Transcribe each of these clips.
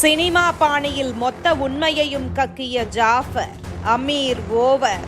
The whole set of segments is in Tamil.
சினிமா பாணியில் மொத்த உண்மையையும் கக்கிய ஜாஃபர் அமீர் ஓவர்.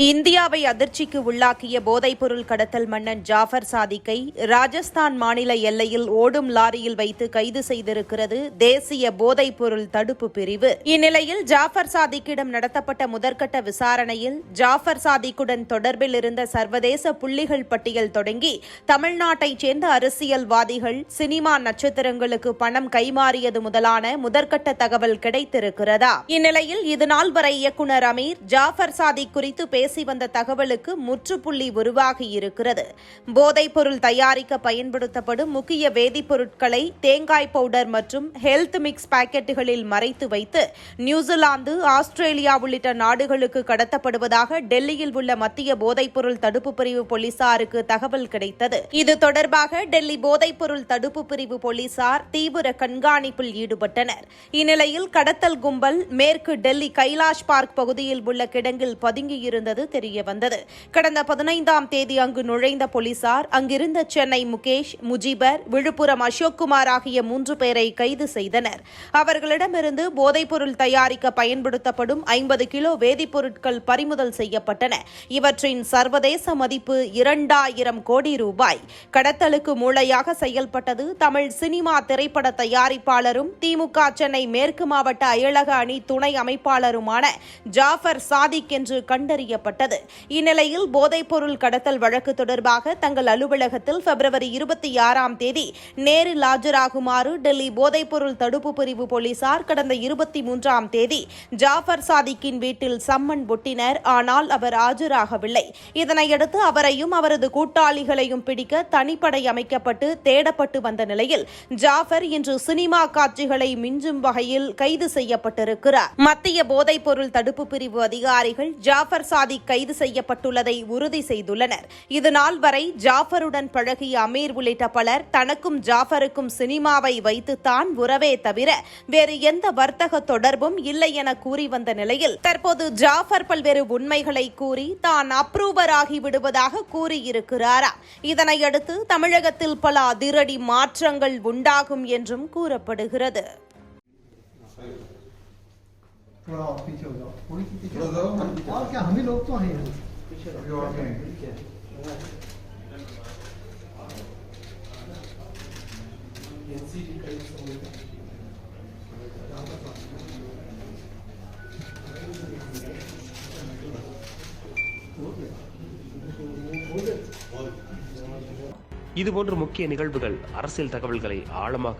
இந்தியாவை அதிர்ச்சிக்கு உள்ளாக்கிய போதைப்பொருள் கடத்தல் மன்னன் ஜாஃபர் சாதிக்கை ராஜஸ்தான் மாநில எல்லையில் ஓடும் லாரியில் வைத்து கைது செய்திருக்கிறது தேசிய போதைப்பொருள் தடுப்பு பிரிவு. இந்நிலையில் ஜாஃபர் சாதிக்கிடம் நடத்தப்பட்ட முதற்கட்ட விசாரணையில் ஜாஃபர் சாதிக்குடன் தொடர்பில் இருந்த சர்வதேச புள்ளிகள் பட்டியல் தொடங்கி தமிழ்நாட்டைச் சேர்ந்த அரசியல்வாதிகள் சினிமா நட்சத்திரங்களுக்கு பணம் கைமாறியது முதலான முதற்கட்ட தகவல் கிடைத்திருக்கிறதா? இந்நிலையில் இதுநாள் வரை இயக்குனர் அமீர் ஜாஃபர் சாதிக் குறித்து பேச பேசி வந்த தகவலுக்கு முற்றுப்புள்ளி உருவாகி இருக்கிறது. போதைப்பொருள் தயாரிக்க பயன்படுத்தப்படும் முக்கிய வேதிப்பொருட்களை தேங்காய் பவுடர் மற்றும் ஹெல்த் மிக்ஸ் பாக்கெட்டுகளில் மறைத்து வைத்து நியூசிலாந்து ஆஸ்திரேலியா உள்ளிட்ட நாடுகளுக்கு கடத்தப்படுவதாக டெல்லியில் உள்ள மத்திய போதைப்பொருள் தடுப்பு பிரிவு போலீசாருக்கு தகவல் கிடைத்தது. இது தொடர்பாக டெல்லி போதைப்பொருள் தடுப்பு பிரிவு போலீசார் தீவிர கண்காணிப்பில் ஈடுபட்டனர். இந்நிலையில் கடத்தல் கும்பல் மேற்கு டெல்லி கைலாஷ் பார்க் பகுதியில் உள்ள கிடங்கில் பதுங்கியிருந்தது. தெரிய வந்தது கடந்த பதினைந்தாம் தேதி அங்கு நுழைந்த போலீசார் அங்கிருந்த சென்னை முகேஷ் முஜிபர் விழுப்புரம் அசோக்குமார் ஆகிய மூன்று பேரை கைது செய்தனர். அவர்களிடமிருந்து போதைப்பொருள் தயாரிக்க பயன்படுத்தப்படும் ஐம்பது கிலோ வேதிப்பொருட்கள் பறிமுதல் செய்யப்பட்டன. இவற்றின் சர்வதேச மதிப்பு இரண்டாயிரம் கோடி ரூபாய். கடத்தலுக்கு மூளையாக செயல்பட்டது தமிழ் சினிமா திரைப்பட தயாரிப்பாளரும் திமுக சென்னை மேற்கு மாவட்ட அயலக அணி துணை அமைப்பாளருமான ஜாஃபர் சாதிக் என்று கண்டறியப்பட்டது. இந்நிலையில் போதைப்பொருள் கடத்தல் வழக்கு தொடர்பாக தங்கள் அலுவலகத்தில் பிப்ரவரி இருபத்தி ஆறாம் தேதி நேரில் ஆஜராகுமாறு டெல்லி போதைப்பொருள் தடுப்பு பிரிவு போலீசார் கடந்த இருபத்தி மூன்றாம் தேதி ஜாஃபர் சாதிக்கின் வீட்டில் சம்மன் ஒட்டினர். ஆனால் அவர் ஆஜராகவில்லை. இதனையடுத்து அவரையும் அவரது கூட்டாளிகளையும் பிடிக்க தனிப்படை அமைக்கப்பட்டு தேடப்பட்டு வந்த நிலையில் ஜாஃபர் இன்று சினிமா காட்சிகளை மிஞ்சும் வகையில் கைது செய்யப்பட்டிருக்கிறார். மத்திய போதைப்பொருள் தடுப்பு பிரிவு அதிகாரிகள் ஜாஃபர் சாதி சாதிக் கைது செய்யப்பட்டுள்ளதை உறுதி செய்துள்ளனர். இது நாள் வரை ஜாஃபருடன் பழகிய அமீர் உள்ளிட்ட பலர் தனக்கும் ஜாஃபருக்கும் சினிமாவை வைத்துத்தான் உறவே தவிர வேறு எந்த வர்த்தக தொடர்பும் இல்லை என கூறி வந்த நிலையில் தற்போது ஜாஃபர் பல்வேறு உண்மைகளை கூறி தான் அப்ரூவர் ஆகி விடுவதாக கூறியிருக்கிறாராம். இதனையடுத்து தமிழகத்தில் பல அதிரடி மாற்றங்கள் உண்டாகும் என்றும் கூறப்படுகிறது. थोड़ा और पीछे हो जाओ थोड़ी सी पीछे थोड़ा हो जाओ, जाओ। हम पीछे और क्या हम ही लोग तो हैं अभी और क्या है? இதுபோன்ற முக்கிய நிகழ்வுகள் அரசியல் தகவல்களை ஆழமாக